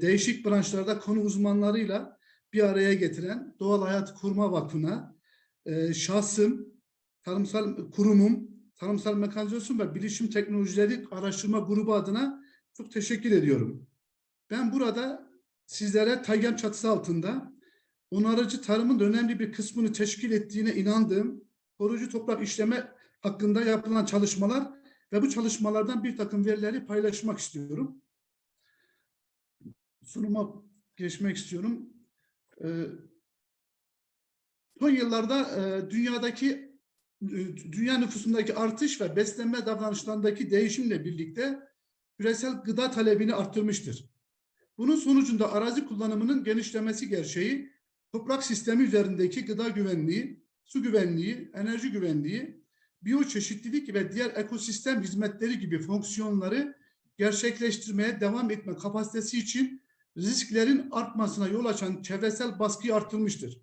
değişik branşlarda konu uzmanlarıyla bir araya getiren Doğal Hayat Kurma Vakfı'na e, şahsım, tarımsal kurumum, tarımsal mekanizasyon ve bilişim teknolojileri araştırma grubu adına çok teşekkür ediyorum. Ben burada sizlere Tayyem çatısı altında onarıcı tarımın önemli bir kısmını teşkil ettiğine inandığım koruyucu toprak işleme hakkında yapılan çalışmalar ve bu çalışmalardan bir takım verileri paylaşmak istiyorum. Sunuma geçmek istiyorum. Ee, son yıllarda e, dünyadaki e, dünya nüfusundaki artış ve beslenme davranışlarındaki değişimle birlikte küresel gıda talebini arttırmıştır. Bunun sonucunda arazi kullanımının genişlemesi gerçeği toprak sistemi üzerindeki gıda güvenliği, su güvenliği, enerji güvenliği, biyoçeşitlilik ve diğer ekosistem hizmetleri gibi fonksiyonları gerçekleştirmeye devam etme kapasitesi için risklerin artmasına yol açan çevresel baskıyı artırmıştır.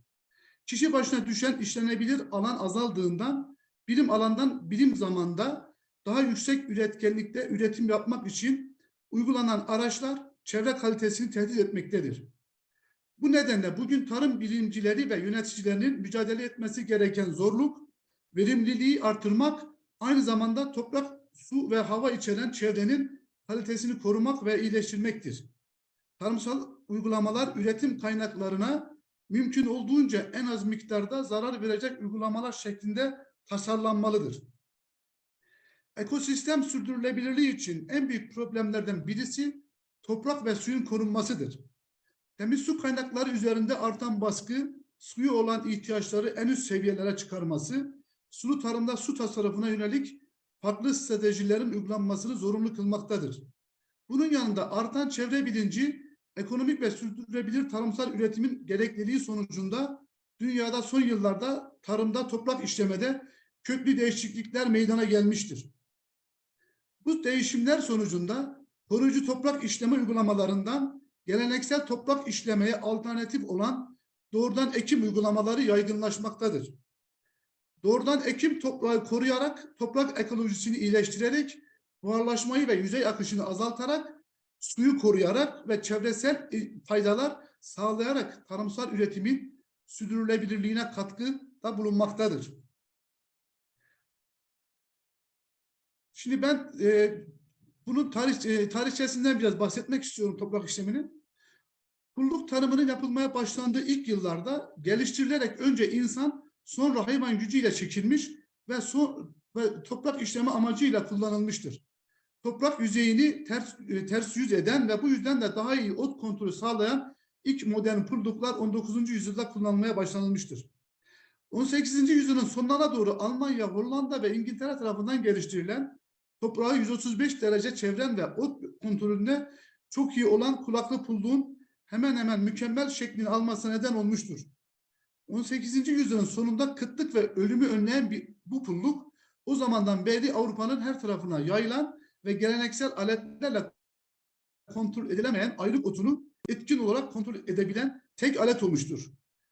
Kişi başına düşen işlenebilir alan azaldığından birim alandan birim zamanda daha yüksek üretkenlikte üretim yapmak için uygulanan araçlar çevre kalitesini tehdit etmektedir. Bu nedenle bugün tarım bilimcileri ve yöneticilerinin mücadele etmesi gereken zorluk, verimliliği artırmak, aynı zamanda toprak, su ve hava içeren çevrenin kalitesini korumak ve iyileştirmektir. Tarımsal uygulamalar üretim kaynaklarına mümkün olduğunca en az miktarda zarar verecek uygulamalar şeklinde tasarlanmalıdır. Ekosistem sürdürülebilirliği için en büyük problemlerden birisi toprak ve suyun korunmasıdır. Temiz su kaynakları üzerinde artan baskı, suyu olan ihtiyaçları en üst seviyelere çıkarması, sulu tarımda su tasarrufuna yönelik farklı stratejilerin uygulanmasını zorunlu kılmaktadır. Bunun yanında artan çevre bilinci, ekonomik ve sürdürülebilir tarımsal üretimin gerekliliği sonucunda dünyada son yıllarda tarımda toprak işlemede köklü değişiklikler meydana gelmiştir. Bu değişimler sonucunda koruyucu toprak işleme uygulamalarından geleneksel toprak işlemeye alternatif olan doğrudan ekim uygulamaları yaygınlaşmaktadır. Doğrudan ekim toprağı koruyarak toprak ekolojisini iyileştirerek buharlaşmayı ve yüzey akışını azaltarak suyu koruyarak ve çevresel faydalar sağlayarak tarımsal üretimin sürdürülebilirliğine katkıda bulunmaktadır. Şimdi ben e, bunun tarih, e, tarihçesinden biraz bahsetmek istiyorum toprak işleminin. Pulluk tarımının yapılmaya başlandığı ilk yıllarda geliştirilerek önce insan sonra hayvan gücüyle çekilmiş ve, son, ve toprak işleme amacıyla kullanılmıştır. Toprak yüzeyini ters, e, ters yüz eden ve bu yüzden de daha iyi ot kontrolü sağlayan ilk modern pulluklar 19. yüzyılda kullanılmaya başlanılmıştır. 18. yüzyılın sonlarına doğru Almanya, Hollanda ve İngiltere tarafından geliştirilen toprağı 135 derece çevren ve ot kontrolünde çok iyi olan kulaklı pulluğun hemen hemen mükemmel şeklini almasına neden olmuştur. 18. yüzyılın sonunda kıtlık ve ölümü önleyen bir, bu pulluk o zamandan beri Avrupa'nın her tarafına yayılan ve geleneksel aletlerle kontrol edilemeyen ayrık otunu etkin olarak kontrol edebilen tek alet olmuştur.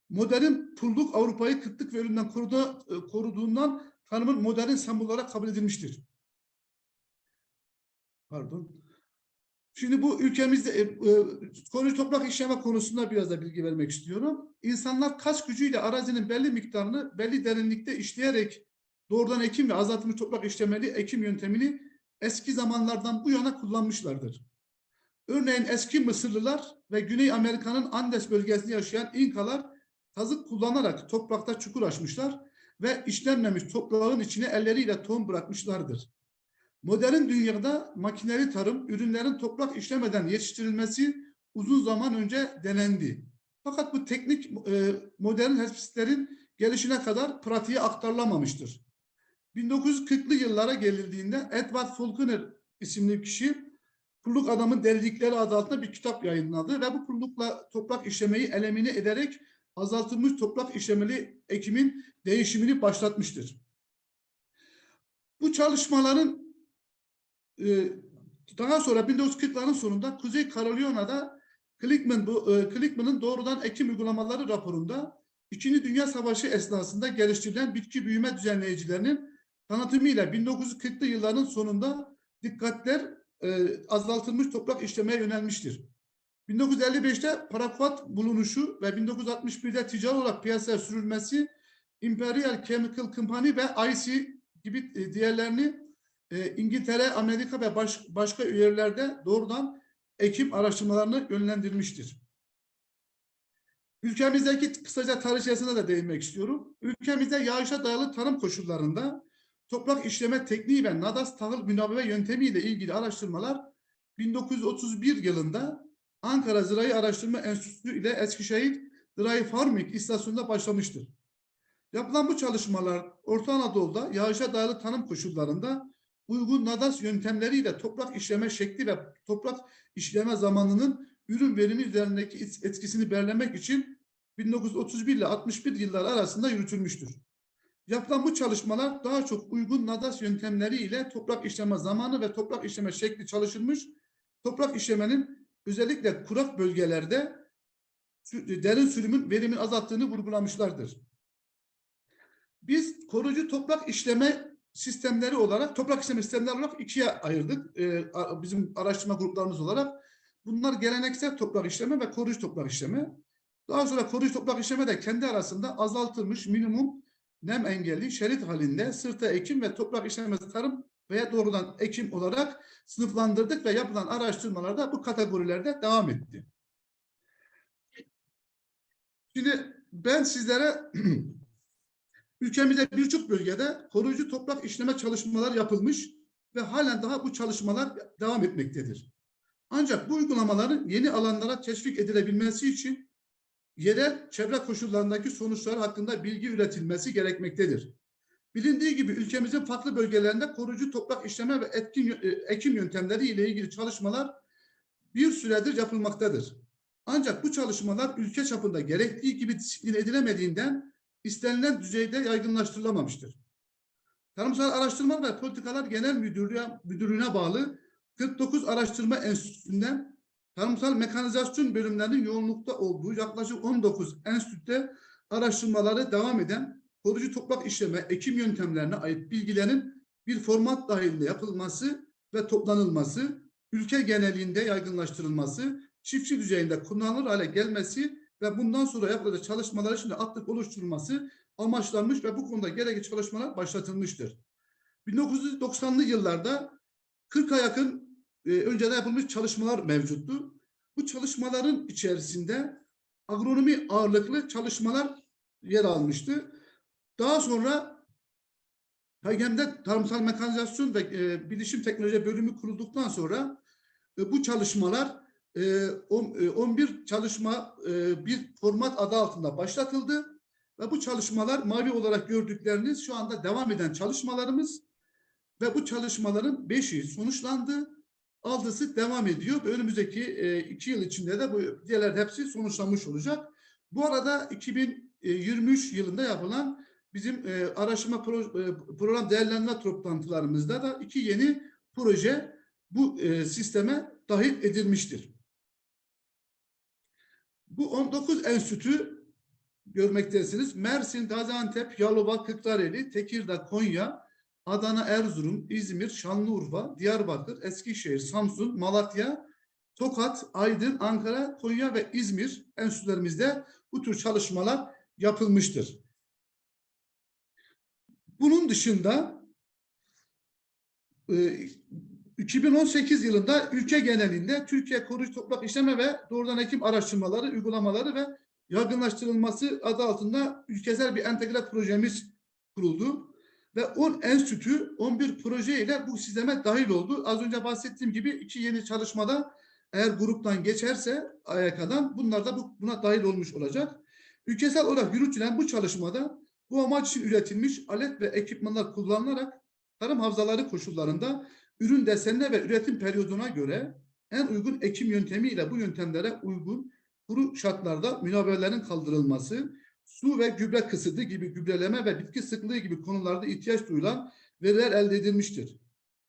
Modern pulluk Avrupa'yı kıtlık ve ölümden korudu, koruduğundan tanımın modern sembol olarak kabul edilmiştir. Pardon. Şimdi bu ülkemizde e, e, konu toprak işleme konusunda biraz da bilgi vermek istiyorum. İnsanlar kas gücüyle arazinin belli miktarını belli derinlikte işleyerek doğrudan ekim ve azaltılmış toprak işlemeli ekim yöntemini eski zamanlardan bu yana kullanmışlardır. Örneğin eski Mısırlılar ve Güney Amerika'nın Andes bölgesinde yaşayan İnkalar kazık kullanarak toprakta çukur açmışlar ve işlenmemiş toprağın içine elleriyle tohum bırakmışlardır. Modern dünyada makineli tarım, ürünlerin toprak işlemeden yetiştirilmesi uzun zaman önce denendi. Fakat bu teknik e, modern herbisitlerin gelişine kadar pratiğe aktarılamamıştır. 1940'lı yıllara gelildiğinde Edward Faulkner isimli kişi Pulluk Adamın Delikleri adı altında bir kitap yayınladı ve bu pullukla toprak işlemeyi elemine ederek azaltılmış toprak işlemeli ekimin değişimini başlatmıştır. Bu çalışmaların e, daha sonra 1940'ların sonunda Kuzey Carolina'da Clickman, bu, e, doğrudan ekim uygulamaları raporunda İkinci Dünya Savaşı esnasında geliştirilen bitki büyüme düzenleyicilerinin tanıtımıyla 1940'lı yılların sonunda dikkatler e, azaltılmış toprak işlemeye yönelmiştir. 1955'te paraquat bulunuşu ve 1961'de ticari olarak piyasaya sürülmesi Imperial Chemical Company ve IC gibi e, diğerlerini e, İngiltere, Amerika ve baş- başka yerlerde doğrudan ekim araştırmalarını yönlendirmiştir. Ülkemizdeki kısaca tarih içerisinde de değinmek istiyorum. Ülkemizde yağışa dayalı tarım koşullarında toprak işleme tekniği ve nadas tahıl münabebe yöntemiyle ilgili araştırmalar 1931 yılında Ankara Zirai Araştırma Enstitüsü ile Eskişehir Dry Farming istasyonunda başlamıştır. Yapılan bu çalışmalar Orta Anadolu'da yağışa dayalı tanım koşullarında uygun nadas yöntemleriyle toprak işleme şekli ve toprak işleme zamanının ürün verimi üzerindeki et- etkisini belirlemek için 1931 ile 61 yıllar arasında yürütülmüştür. Yapılan bu çalışmalar daha çok uygun nadas yöntemleriyle toprak işleme zamanı ve toprak işleme şekli çalışılmış. Toprak işlemenin özellikle kurak bölgelerde derin sürümün verimini azalttığını vurgulamışlardır. Biz koruyucu toprak işleme sistemleri olarak, toprak işleme sistemleri olarak ikiye ayırdık. Ee, bizim araştırma gruplarımız olarak. Bunlar geleneksel toprak işleme ve koruyucu toprak işleme. Daha sonra koruyucu toprak işleme de kendi arasında azaltılmış minimum nem engelli şerit halinde sırta ekim ve toprak işlemesi tarım veya doğrudan ekim olarak sınıflandırdık ve yapılan araştırmalarda bu kategorilerde devam etti. Şimdi ben sizlere ülkemizde birçok bölgede koruyucu toprak işleme çalışmaları yapılmış ve halen daha bu çalışmalar devam etmektedir. Ancak bu uygulamaların yeni alanlara teşvik edilebilmesi için yerel çevre koşullarındaki sonuçlar hakkında bilgi üretilmesi gerekmektedir. Bilindiği gibi ülkemizin farklı bölgelerinde koruyucu toprak işleme ve etkin, e, ekim yöntemleri ile ilgili çalışmalar bir süredir yapılmaktadır. Ancak bu çalışmalar ülke çapında gerektiği gibi disiplin edilemediğinden istenilen düzeyde yaygınlaştırılamamıştır. Tarımsal Araştırma ve Politikalar Genel Müdürlüğü, Müdürlüğü'ne bağlı 49 Araştırma Enstitüsü'nden tarımsal mekanizasyon bölümlerinin yoğunlukta olduğu yaklaşık 19 enstitüde araştırmaları devam eden koruyucu toprak işleme, ekim yöntemlerine ait bilgilerin bir format dahilinde yapılması ve toplanılması, ülke genelinde yaygınlaştırılması, çiftçi düzeyinde kullanılır hale gelmesi ve bundan sonra yapılacak çalışmalar için de atlık oluşturulması amaçlanmış ve bu konuda gerekli çalışmalar başlatılmıştır. 1990'lı yıllarda 40'a yakın e, önceden yapılmış çalışmalar mevcuttu. Bu çalışmaların içerisinde agronomi ağırlıklı çalışmalar yer almıştı. Daha sonra HGM'de tarımsal mekanizasyon ve e, bilişim teknoloji bölümü kurulduktan sonra e, bu çalışmalar e, e, 11 çalışma e, bir format adı altında başlatıldı ve bu çalışmalar mavi olarak gördükleriniz şu anda devam eden çalışmalarımız ve bu çalışmaların beşi sonuçlandı. Altısı devam ediyor. Önümüzdeki e, iki yıl içinde de bu diğerler hepsi sonuçlanmış olacak. Bu arada 2023 yılında yapılan bizim e, araştırma pro- e, program değerlendirme toplantılarımızda da iki yeni proje bu e, sisteme dahil edilmiştir. Bu 19 enstitü görmektesiniz. Mersin, Gaziantep, Yalova, Kırklareli, Tekirdağ, Konya, Adana, Erzurum, İzmir, Şanlıurfa, Diyarbakır, Eskişehir, Samsun, Malatya, Tokat, Aydın, Ankara, Konya ve İzmir enstitülerimizde bu tür çalışmalar yapılmıştır. Bunun dışında e, 2018 yılında ülke genelinde Türkiye Koruyucu Toprak İşleme ve Doğrudan Ekim Araştırmaları, Uygulamaları ve Yaygınlaştırılması adı altında ülkesel bir entegre projemiz kuruldu. Ve 10 enstitü 11 proje ile bu sisteme dahil oldu. Az önce bahsettiğim gibi iki yeni çalışmada eğer gruptan geçerse AYK'dan bunlar da bu, buna dahil olmuş olacak. Ülkesel olarak yürütülen bu çalışmada bu amaç için üretilmiş alet ve ekipmanlar kullanılarak tarım havzaları koşullarında ürün desenine ve üretim periyoduna göre en uygun ekim yöntemiyle bu yöntemlere uygun kuru şartlarda münavverlerin kaldırılması, su ve gübre kısıtı gibi gübreleme ve bitki sıklığı gibi konularda ihtiyaç duyulan veriler elde edilmiştir.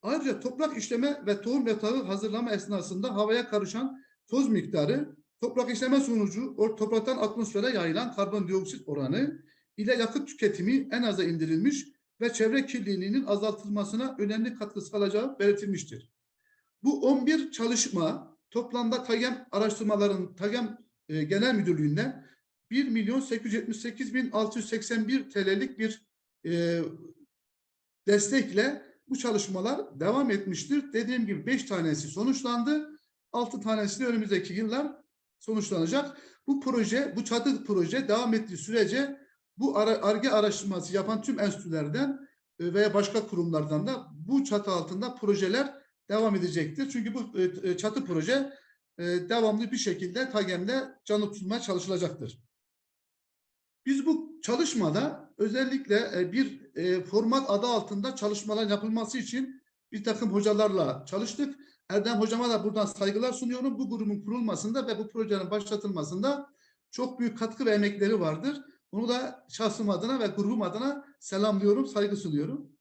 Ayrıca toprak işleme ve tohum yatağı hazırlama esnasında havaya karışan toz miktarı, toprak işleme sonucu topraktan atmosfere yayılan karbondioksit oranı ile yakıt tüketimi en aza indirilmiş ve çevre kirliliğinin azaltılmasına önemli katkı sağlayacağı belirtilmiştir. Bu 11 çalışma toplamda TAGEM araştırmaların TAGEM e, Genel Müdürlüğü'nden 1 milyon 878 bin 681 TL'lik bir e, destekle bu çalışmalar devam etmiştir. Dediğim gibi 5 tanesi sonuçlandı. 6 tanesi de önümüzdeki yıllar sonuçlanacak. Bu proje, bu çatı proje devam ettiği sürece bu ARGE araştırması yapan tüm enstitülerden e, veya başka kurumlardan da bu çatı altında projeler devam edecektir. Çünkü bu e, e, çatı proje devamlı bir şekilde TAGEM'de canlı tutulmaya çalışılacaktır. Biz bu çalışmada özellikle bir format adı altında çalışmalar yapılması için bir takım hocalarla çalıştık. Erdem hocama da buradan saygılar sunuyorum. Bu grubun kurulmasında ve bu projenin başlatılmasında çok büyük katkı ve emekleri vardır. Bunu da şahsım adına ve grubum adına selamlıyorum, saygı sunuyorum.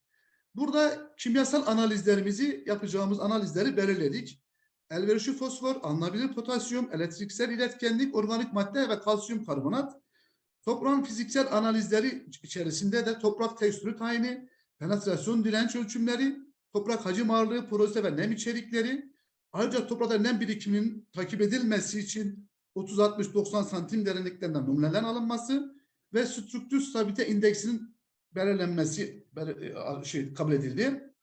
Burada kimyasal analizlerimizi, yapacağımız analizleri belirledik. Elverişli fosfor, alınabilir potasyum, elektriksel iletkenlik, organik madde ve kalsiyum karbonat. Toprağın fiziksel analizleri içerisinde de toprak tekstürü tayini, penetrasyon direnç ölçümleri, toprak hacim ağırlığı, porosite ve nem içerikleri. Ayrıca toprakta nem birikiminin takip edilmesi için 30-60-90 santim derinliklerinden numuneler alınması ve strüktür stabilite indeksinin belirlenmesi şey, kabul edildi.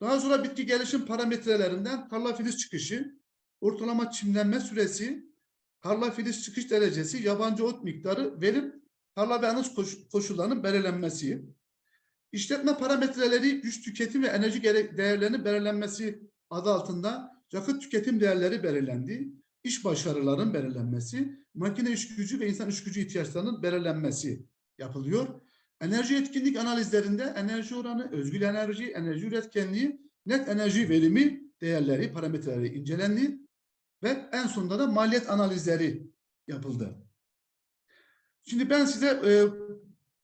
Daha sonra bitki gelişim parametrelerinden tarla filiz çıkışı, ortalama çimlenme süresi, tarla filiz çıkış derecesi, yabancı ot miktarı, verim, tarla ve anız koşullarının belirlenmesi, işletme parametreleri, güç tüketim ve enerji değerlerinin belirlenmesi adı altında yakıt tüketim değerleri belirlendi iş başarılarının belirlenmesi, makine iş gücü ve insan iş gücü ihtiyaçlarının belirlenmesi yapılıyor. Enerji etkinlik analizlerinde enerji oranı, özgül enerji, enerji üretkenliği, net enerji verimi değerleri, parametreleri incelendi ve en sonunda da maliyet analizleri yapıldı. Şimdi ben size e,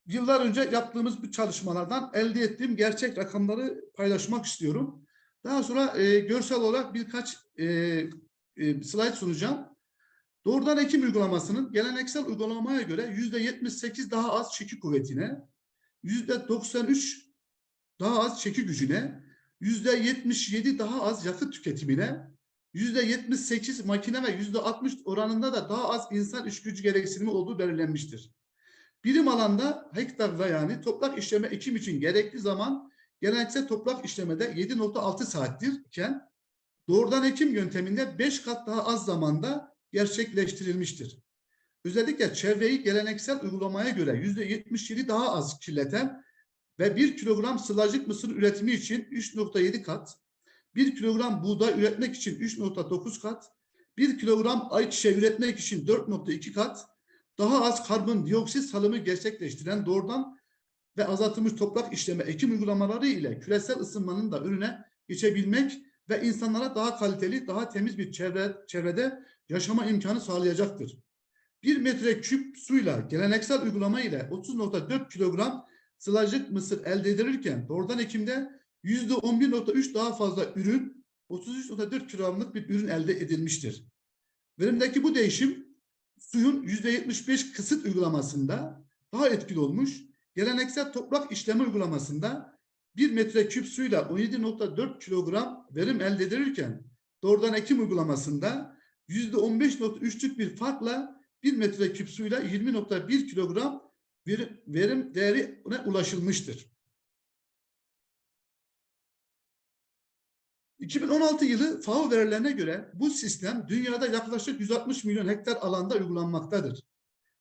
yıllar önce yaptığımız bu çalışmalardan elde ettiğim gerçek rakamları paylaşmak istiyorum. Daha sonra e, görsel olarak birkaç e, e, slide sunacağım. Doğrudan ekim uygulamasının geleneksel uygulamaya göre yüzde 78 daha az çeki kuvvetine, yüzde 93 daha az çeki gücüne, yüzde 77 daha az yakıt tüketimine, 78 makine ve yüzde 60 oranında da daha az insan iş gücü gereksinimi olduğu belirlenmiştir. Birim alanda hektarda yani toprak işleme ekim için gerekli zaman geleneksel toprak işlemede 7.6 saattir iken doğrudan ekim yönteminde 5 kat daha az zamanda gerçekleştirilmiştir. Özellikle çevreyi geleneksel uygulamaya göre %77 daha az kirleten ve 1 kilogram sılajık mısır üretimi için 3.7 kat, 1 kilogram buğday üretmek için 3.9 kat, 1 kilogram ayçiçeği üretmek için 4.2 kat, daha az karbondioksit salımı gerçekleştiren doğrudan ve azaltılmış toprak işleme ekim uygulamaları ile küresel ısınmanın da önüne geçebilmek ve insanlara daha kaliteli, daha temiz bir çevre, çevrede yaşama imkanı sağlayacaktır. Bir metre küp suyla geleneksel uygulama ile 30.4 kilogram sılajık mısır elde edilirken doğrudan ekimde %11.3 daha fazla ürün 33.4 kilogramlık bir ürün elde edilmiştir. Verimdeki bu değişim suyun %75 kısıt uygulamasında daha etkili olmuş. Geleneksel toprak işleme uygulamasında 1 metreküp suyla 17.4 kilogram verim elde edilirken doğrudan ekim uygulamasında %15.3'lük bir farkla 1 metreküp suyla 20.1 kilogram verim, verim değerine ulaşılmıştır. 2016 yılı FAO verilerine göre bu sistem dünyada yaklaşık 160 milyon hektar alanda uygulanmaktadır.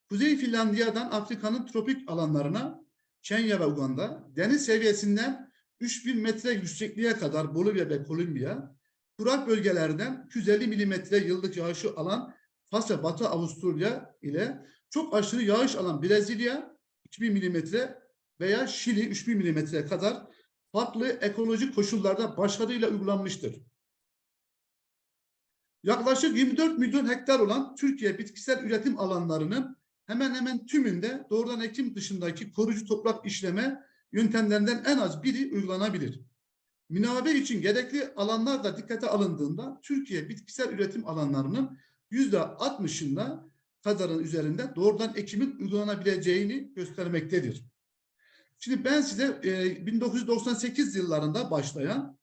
Kuzey Finlandiya'dan Afrika'nın tropik alanlarına Kenya ve Uganda, deniz seviyesinden 3000 metre yüksekliğe kadar Bolivya ve Kolombiya, kurak bölgelerden 250 milimetre yıllık yağışı alan Fas Batı Avusturya ile çok aşırı yağış alan Brezilya 2000 milimetre veya Şili 3000 milimetreye kadar farklı ekolojik koşullarda başarıyla uygulanmıştır. Yaklaşık 24 milyon hektar olan Türkiye bitkisel üretim alanlarının hemen hemen tümünde doğrudan ekim dışındaki koruyucu toprak işleme yöntemlerinden en az biri uygulanabilir. Minave için gerekli alanlar da dikkate alındığında Türkiye bitkisel üretim alanlarının yüzde 60'ında kadarın üzerinde doğrudan ekimin uygulanabileceğini göstermektedir. Şimdi ben size e, 1998 yıllarında başlayan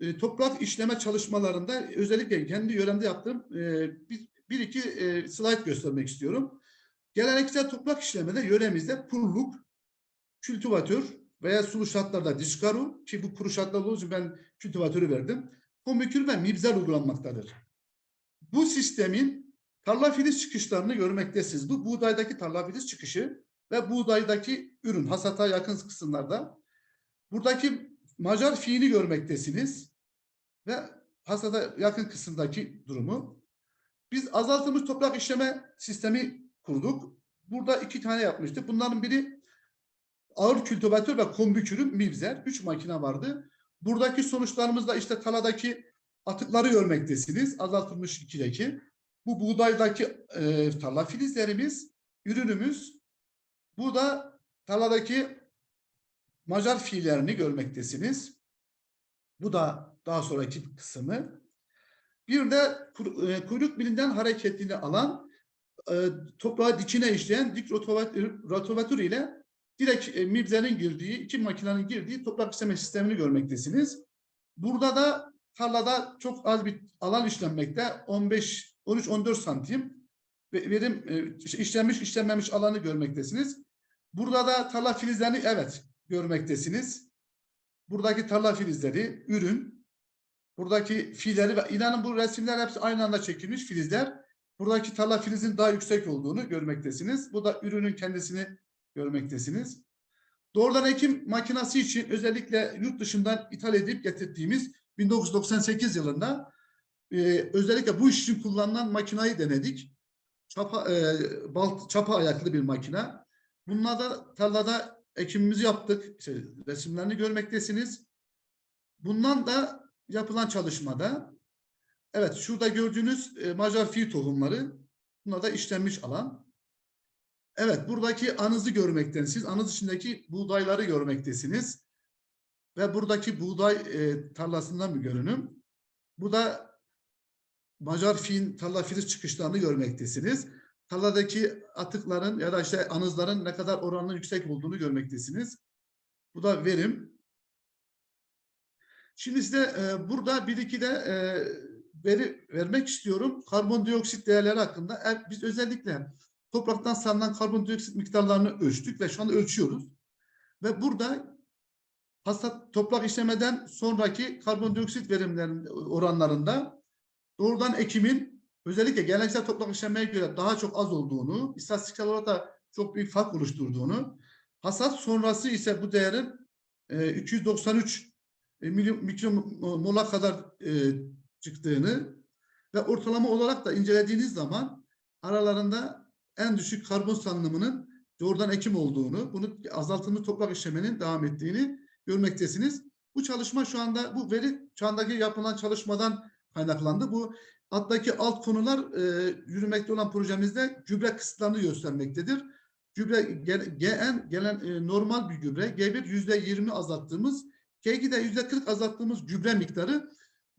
e, toprak işleme çalışmalarında özellikle kendi yöremde yaptığım e, bir, bir iki e, slide göstermek istiyorum. Geleneksel toprak işlemede yöremizde pulluk, kültivatör veya sulu şartlarda diskaru ki bu kuru şartlar olduğu için ben kültivatörü verdim. Komikür ve mibzer uygulanmaktadır. Bu sistemin tarla filiz çıkışlarını görmektesiniz. Bu buğdaydaki tarla filiz çıkışı ve buğdaydaki ürün hasata yakın kısımlarda. Buradaki Macar fiili görmektesiniz ve hasata yakın kısımdaki durumu. Biz azaltılmış toprak işleme sistemi kurduk. Burada iki tane yapmıştık. Bunların biri ağır kültivatör ve kombikürüm mibzer. Üç makine vardı. Buradaki sonuçlarımızda işte taladaki atıkları görmektesiniz. Azaltılmış ikideki. Bu buğdaydaki e, tarla filizlerimiz, ürünümüz. Burada tarladaki Macar fiillerini görmektesiniz. Bu da daha sonraki kısmı. Bir de e, kuyruk bilinden hareketini alan e, toprağı dikine işleyen dik rotovatür, ile direkt e, mibzerin girdiği, iki makinenin girdiği toprak işleme sistemini görmektesiniz. Burada da tarlada çok az bir alan işlenmekte. 15, 13, 14 santim verim e, işlenmiş, işlenmemiş alanı görmektesiniz. Burada da tarla filizlerini evet görmektesiniz. Buradaki tarla filizleri, ürün, buradaki fiilleri ve inanın bu resimler hepsi aynı anda çekilmiş filizler. Buradaki tarla filizin daha yüksek olduğunu görmektesiniz. Bu da ürünün kendisini görmektesiniz. Doğrudan ekim makinası için özellikle yurt dışından ithal edip getirdiğimiz 1998 yılında e, özellikle bu iş için kullanılan makinayı denedik. Çapa, e, balt, çapa ayaklı bir makina. Bununla da tarlada ekimimizi yaptık. İşte resimlerini görmektesiniz. Bundan da yapılan çalışmada evet şurada gördüğünüz e, Macar fi tohumları bunlar da işlenmiş alan. Evet buradaki anızı görmektesiniz. Anız içindeki buğdayları görmektesiniz. Ve buradaki buğday e, tarlasından bir görünüm. Bu da Macar fiin tarla filiz çıkışlarını görmektesiniz. Tarladaki atıkların ya da işte anızların ne kadar oranının yüksek olduğunu görmektesiniz. Bu da verim. Şimdi size e, burada bir iki de e, veri vermek istiyorum. Karbondioksit değerleri hakkında. E, biz özellikle topraktan salınan karbondioksit miktarlarını ölçtük ve şu anda ölçüyoruz. Ve burada hasat toprak işlemeden sonraki karbondioksit verimlerinin oranlarında doğrudan ekimin özellikle geleneksel toprak işlemeye göre daha çok az olduğunu, istatistiksel olarak da çok büyük fark oluşturduğunu, hasat sonrası ise bu değerin e, 293 e, mikromola kadar e, çıktığını ve ortalama olarak da incelediğiniz zaman aralarında en düşük karbon salınımının doğrudan ekim olduğunu, bunu azaltılmış toprak işlemenin devam ettiğini görmektesiniz. Bu çalışma şu anda, bu veri şu andaki yapılan çalışmadan kaynaklandı. Bu alttaki alt konular e, yürümekte olan projemizde gübre kısıtlarını göstermektedir. Gübre GN gelen e, normal bir gübre, G1 yüzde yirmi azalttığımız, G2'de yüzde kırk azalttığımız gübre miktarı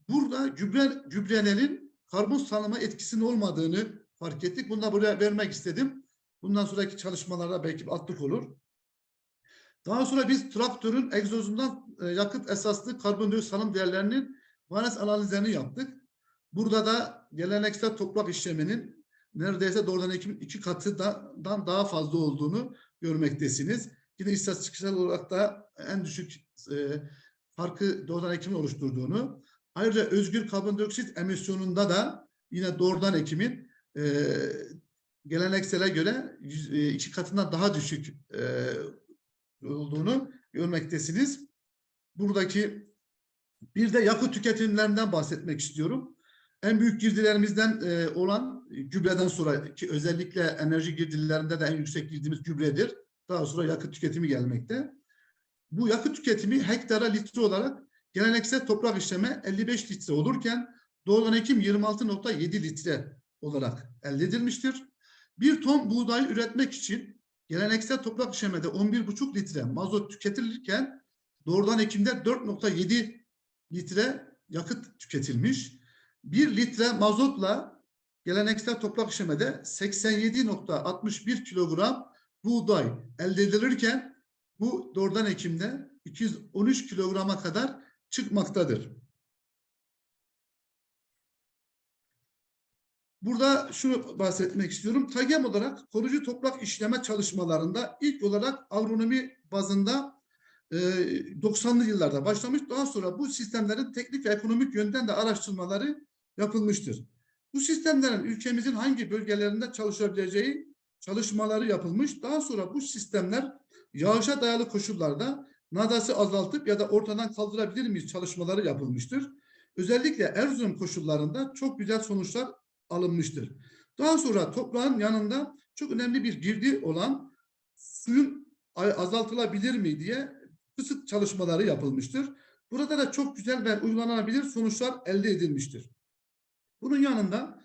burada gübre gübrelerin karbon salınma etkisinin olmadığını fark ettik. Bunu da buraya vermek istedim. Bundan sonraki çalışmalarda belki atlık olur. Daha sonra biz traktörün egzozundan e, yakıt esaslı karbondioksit salım değerlerinin varis analizlerini yaptık. Burada da geleneksel toprak işleminin neredeyse doğrudan ekimin iki katından daha fazla olduğunu görmektesiniz. Yine istatistiksel olarak da en düşük e, farkı doğrudan ekimin oluşturduğunu. Ayrıca özgür karbondioksit emisyonunda da yine doğrudan ekimin e, geleneksele göre yüz- e, iki katından daha düşük e, olduğunu görmektesiniz. Buradaki bir de yakıt tüketimlerinden bahsetmek istiyorum. En büyük girdilerimizden e, olan gübreden sonra ki özellikle enerji girdilerinde de en yüksek girdiğimiz gübredir. Daha sonra yakıt tüketimi gelmekte. Bu yakıt tüketimi hektara litre olarak geleneksel toprak işleme 55 litre olurken doğrudan ekim 26.7 litre olarak elde edilmiştir. Bir ton buğday üretmek için geleneksel toprak işlemede 11,5 litre mazot tüketilirken doğrudan ekimde 4.7 litre yakıt tüketilmiş. 1 litre mazotla geleneksel toprak işlemede 87.61 kilogram buğday elde edilirken bu doğrudan ekimde 213 kilograma kadar çıkmaktadır. Burada şunu bahsetmek istiyorum. TAGEM olarak koruyucu toprak işleme çalışmalarında ilk olarak agronomi bazında e, 90'lı yıllarda başlamış. Daha sonra bu sistemlerin teknik ve ekonomik yönden de araştırmaları yapılmıştır. Bu sistemlerin ülkemizin hangi bölgelerinde çalışabileceği çalışmaları yapılmış. Daha sonra bu sistemler yağışa dayalı koşullarda nadası azaltıp ya da ortadan kaldırabilir miyiz çalışmaları yapılmıştır. Özellikle Erzurum koşullarında çok güzel sonuçlar alınmıştır. Daha sonra toprağın yanında çok önemli bir girdi olan suyun azaltılabilir mi diye kısıt çalışmaları yapılmıştır. Burada da çok güzel ve uygulanabilir sonuçlar elde edilmiştir. Bunun yanında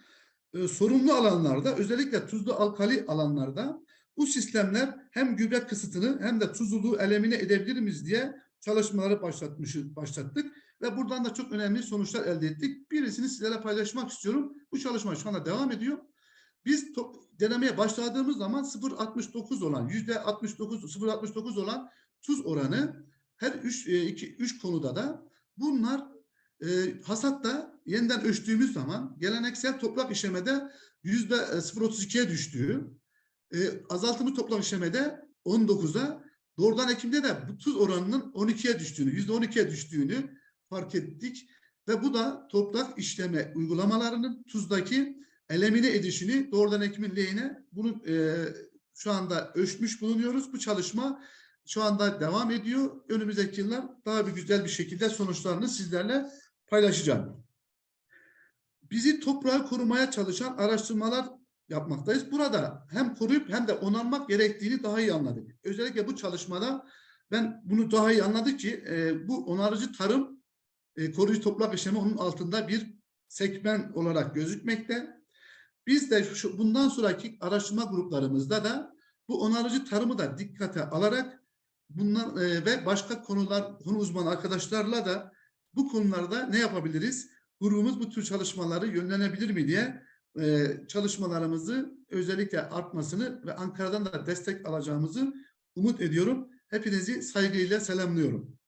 e, sorumlu alanlarda özellikle tuzlu alkali alanlarda bu sistemler hem gübre kısıtını hem de tuzluluğu elemine edebilir miyiz diye çalışmaları başlatmışız, başlattık ve buradan da çok önemli sonuçlar elde ettik. Birisini sizlere paylaşmak istiyorum. Bu çalışma şu anda devam ediyor. Biz denemeye başladığımız zaman 0.69 olan yüzde 69 0.69 olan tuz oranı her 3 2 3 konuda da bunlar e, hasatta yeniden ölçtüğümüz zaman geleneksel toprak işlemede yüzde 0.32'ye düştüğü, e, azaltımı toprak işlemede 19'a, doğrudan ekimde de bu tuz oranının 12'ye düştüğünü, yüzde 12'ye düştüğünü fark ettik ve bu da toprak işleme uygulamalarının tuzdaki elemine edişini doğrudan ekimin lehine bunu e, şu anda ölçmüş bulunuyoruz. Bu çalışma şu anda devam ediyor. Önümüzdeki yıllar daha bir güzel bir şekilde sonuçlarını sizlerle paylaşacağım. Bizi toprağı korumaya çalışan araştırmalar yapmaktayız. Burada hem koruyup hem de onarmak gerektiğini daha iyi anladık. Özellikle bu çalışmada ben bunu daha iyi anladık ki e, bu onarıcı tarım e, koruyucu toprak işlemi onun altında bir sekmen olarak gözükmekte. Biz de şu, bundan sonraki araştırma gruplarımızda da bu onarıcı tarımı da dikkate alarak bunlar e, ve başka konular konu uzmanı arkadaşlarla da bu konularda ne yapabiliriz? Grubumuz bu tür çalışmaları yönlenebilir mi diye e, çalışmalarımızı özellikle artmasını ve Ankara'dan da destek alacağımızı umut ediyorum. Hepinizi saygıyla selamlıyorum.